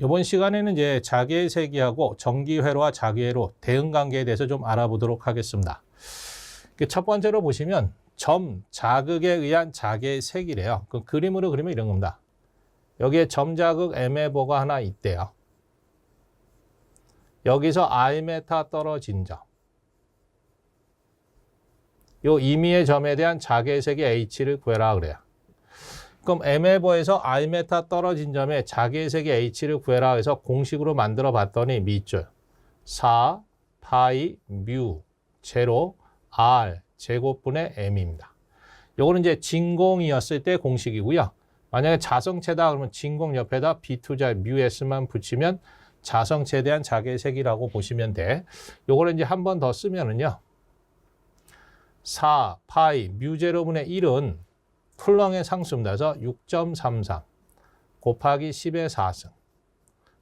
이번 시간에는 이제 자기의 세기하고 정기회로와 자기회로 대응 관계에 대해서 좀 알아보도록 하겠습니다. 그첫 번째로 보시면 점 자극에 의한 자기의 세기래요. 그 그림으로 그리면 이런 겁니다. 여기에 점 자극 M의보가 하나 있대요. 여기서 R메타 떨어진 점. 요 임의의 점에 대한 세기 H를 구해라 그래요. 그럼 M에버에서 R메타 떨어진 점에 세기 H를 구해라 해서 공식으로 만들어 봤더니 밑줄 4 파이 뮤 제로 R 제곱분의 M입니다. 요거는 이제 진공이었을 때 공식이고요. 만약에 자성체다 그러면 진공 옆에다 B2자 뮤 S만 붙이면 자성체에 대한 자기의 색이라고 보시면 돼. 요거를 이제 한 번 더 쓰면은요. 4 파이 뮤 제로분의 1은 쿨렁의 상수입니다. 그래서 6.33 곱하기 10의 4승.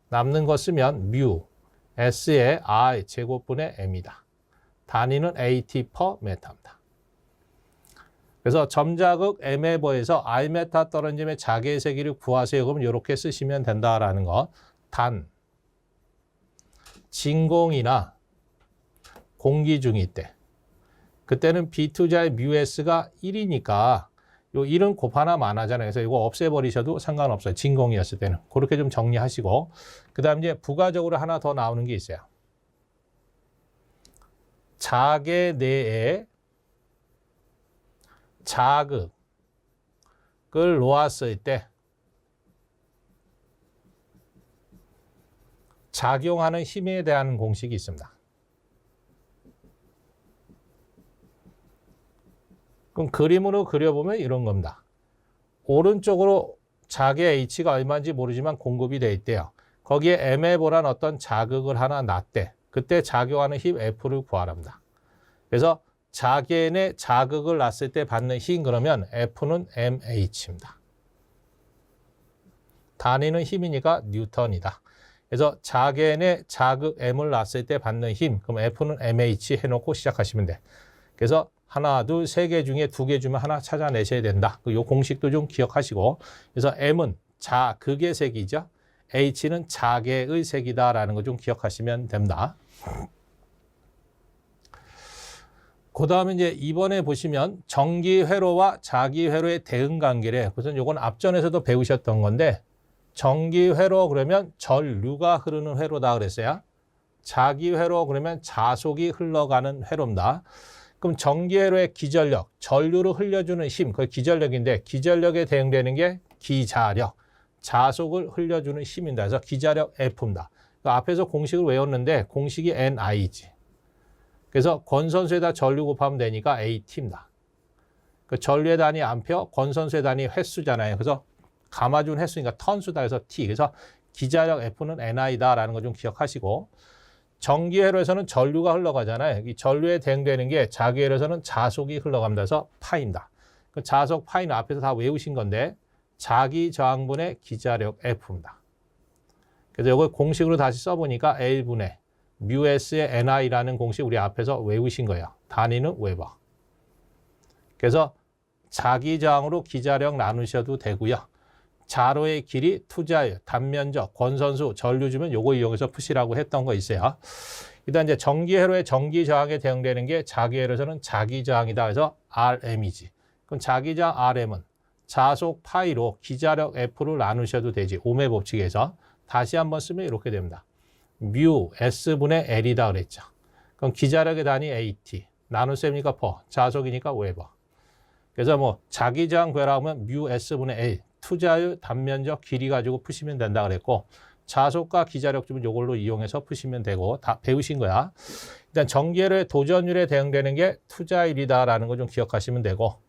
남는 거 쓰면 뮤 S의 R 제곱분의 M이다. 단위는 AT per 메타입니다. 그래서 점자극 M에버에서 R 메타 떨어짐의 자기의 세기를 구하세요. 그럼 이렇게 쓰시면 된다라는 거. 단 진공이나 공기 중일 때 그때는 B2자의 뮤S가 1이니까 요 1은 곱 하나 많아잖아요. 그래서 이거 없애버리셔도 상관없어요. 진공이었을 때는. 그렇게 좀 정리하시고 그 다음 이제 부가적으로 하나 더 나오는 게 있어요. 자계 내에 자극을 놓았을 때 작용하는 힘에 대한 공식이 있습니다. 그럼 그림으로 그려보면 이런 겁니다. 오른쪽으로 자기의 H가 얼마인지 모르지만 공급이 돼 있대요. 거기에 M에 보란 어떤 자극을 하나 놨대. 그때 작용하는 힘 F를 구하랍니다. 그래서 자기의 자극을 놨을 때 받는 힘 그러면 F는 MH입니다. 단위는 힘이니까 뉴턴이다. 그래서 자기의 자극 M을 놨을 때 받는 힘 그럼 F는 MH 해놓고 시작하시면 돼. 그래서 하나, 둘, 세 개 중에 두 개 주면 하나 찾아내셔야 된다. 그요 공식도 좀 기억하시고. 그래서 M은 자 극의 색이죠. H는 자객의 색이다라는 거 좀 기억하시면 됩니다. 그 다음에 이제 이번에 보시면 정기 회로와 자기 회로의 대응 관계래. 그래서 요건 앞전에서도 배우셨던 건데 정기 회로 그러면 전류가 흐르는 회로다 그랬어요. 자기 회로 그러면 자속이 흘러가는 회로입니다. 그럼 전기회로의 기전력, 전류를 흘려주는 힘, 그 기전력인데 기전력에 대응되는 게 기자력, 자속을 흘려주는 힘입니다. 그래서 기자력 F입니다. 그 앞에서 공식을 외웠는데 공식이 NI지. 그래서 권선수에다 전류 곱하면 되니까 AT입니다. 그 전류의 단위 암페어, 권선수의 단위 횟수잖아요. 그래서 감아준 횟수니까 턴수다 해서 T. 그래서 기자력 F는 NI다라는 거 좀 기억하시고 전기회로에서는 전류가 흘러가잖아요. 이 전류에 대응되는 게 자기회로에서는 자속이 흘러갑니다. 그래서 파입니다. 그 자속 파이는 앞에서 다 외우신 건데 자기 저항분의 기자력 F입니다. 그래서 이걸 공식으로 다시 써보니까 L분의 뮤S의 NI라는 공식 우리 앞에서 외우신 거예요. 단위는 웨버. 그래서 자기 저항으로 기자력 나누셔도 되고요. 자로의 길이 투자율, 단면적, 권선수, 전류 주면 요거 이용해서 푸시라고 했던 거 있어요. 일단 이제 전기 회로의 전기 저항에 대응되는 게 자기 회로에서는 자기 저항이다. 그래서 RM이지. 그럼 자기 저항 RM은 자속 파이로 기자력 F를 나누셔도 되지. 오메 법칙에서. 다시 한번 쓰면 이렇게 됩니다. 뮤 S분의 L이다 그랬죠. 그럼 기자력의 단위 AT. 나눗셈이니까 퍼. 자속이니까 웨버. 그래서 뭐 자기 저항 구해라 하면 뮤 S분의 L. 투자율, 단면적, 길이 가지고 푸시면 된다 그랬고 자속과 기자력 주면 이걸로 이용해서 푸시면 되고 다 배우신 거야. 일단 전기회로의 도전율에 대응되는 게 투자율이다라는 거 좀 기억하시면 되고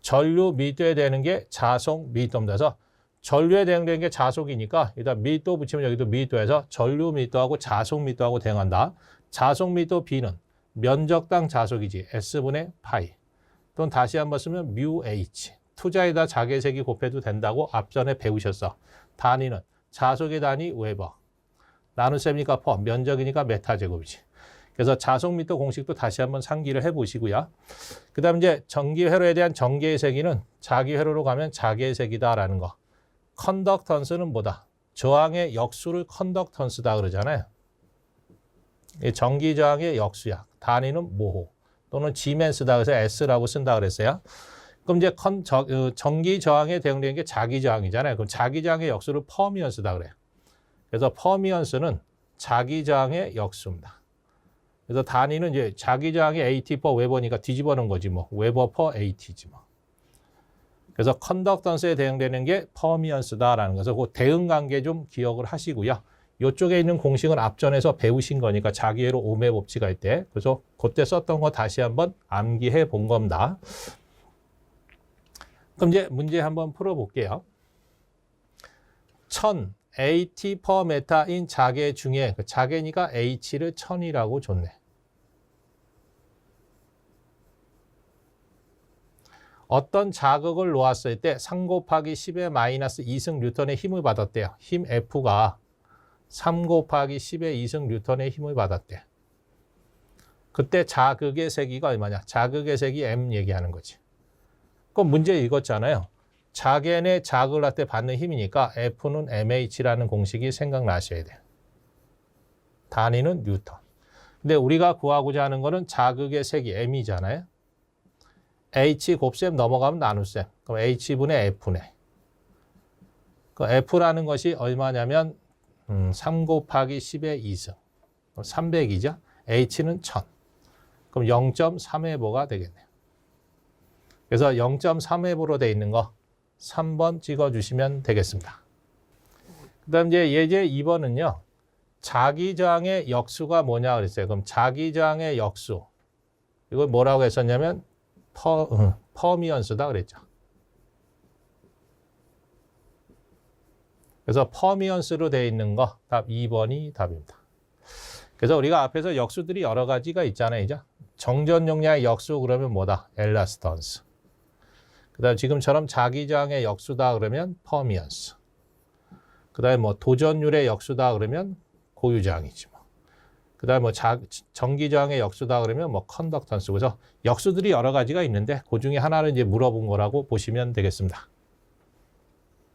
전류 밀도에 되는 게 자속 밀도입니다. 전류에 대응되는 게 자속이니까 일단 밀도 붙이면 여기도 밀도에서 전류 밀도하고 자속 밀도하고 대응한다. 자속 밀도 B는 면적당 자속이지 S분의 파이 또는 다시 한번 쓰면 뮤 H 투자에다 자개색이 곱해도 된다고 앞전에 배우셨어. 단위는 자속의 단위 웨버. 나눗셈이니까 퍼, 면적이니까 메타 제곱이지. 그래서 자속 미터 공식도 다시 한번 상기를 해 보시고요. 그 다음 이제 전기 회로에 대한 전개의 세기는 자기 회로로 가면 자기의 세기다라는 거. 컨덕턴스는 뭐다? 저항의 역수를 컨덕턴스다 그러잖아요. 이 전기 저항의 역수야. 단위는 모호 또는 지멘스다 그래서 S라고 쓴다 그랬어요. 그럼 이제 컨, 저, 어, 전기 저항에 대응되는 게 자기 저항이잖아요. 그럼 자기 저항의 역수를 퍼미언스다 그래요. 그래서 퍼미언스는 자기 저항의 역수입니다. 그래서 단위는 이제 자기 저항이 AT per 웨버니까 뒤집어 놓은 거지 뭐. 웨버 per AT지 뭐. 그래서 컨덕턴스에 대응되는 게 퍼미언스다라는 거죠. 그 대응 관계 좀 기억을 하시고요. 이쪽에 있는 공식은 앞전에서 배우신 거니까 자기애로 오매 법칙 할 때. 그래서 그때 썼던 거 다시 한번 암기해 본 겁니다. 그럼 이제 문제 한번 풀어볼게요. 1000 AT per 메타인 자개 중에 그 자개니까 H를 1000이라고 줬네. 어떤 자극을 놓았을 때 3 곱하기 10의 마이너스 2승 뉴턴의 힘을 받았대요. 힘 F가 3 곱하기 10의 2승 뉴턴의 힘을 받았대. 그때 자극의 세기가 얼마냐? 자극의 세기 M 얘기하는 거지. 그럼 문제 읽었잖아요. 자견의 자극을 할 때 받는 힘이니까 F는 MH라는 공식이 생각나셔야 돼요. 단위는 뉴턴. 근데 우리가 구하고자 하는 거는 자극의 세기 M이잖아요. H 곱셈 넘어가면 나눗셈. 그럼 H분의 F네. 그 F라는 것이 얼마냐면 음, 3 곱하기 10의 2승. 300이죠. H는 1000. 그럼 0.3회보가 되겠네요. 그래서 0.3회보로 돼 있는 거 3번 찍어주시면 되겠습니다. 그 다음 이제 예제 2번은요. 자기저항의 역수가 뭐냐 그랬어요. 그럼 자기저항의 역수. 이걸 뭐라고 했었냐면 퍼, 음, 퍼미언스다 그랬죠. 그래서 퍼미언스로 되어 있는 거 답 2번이 답입니다. 그래서 우리가 앞에서 역수들이 여러 가지가 있잖아요. 정전 용량의 역수 그러면 뭐다? 엘라스턴스. 그다음 지금처럼 자기장의 역수다 그러면 퍼미언스. 그다음에 뭐 도전율의 역수다 그러면 고유장이지 뭐. 그다음에 뭐 자, 전기저항의 역수다 그러면 뭐 컨덕턴스. 그래서 역수들이 여러 가지가 있는데 그 중에 하나를 이제 물어본 거라고 보시면 되겠습니다.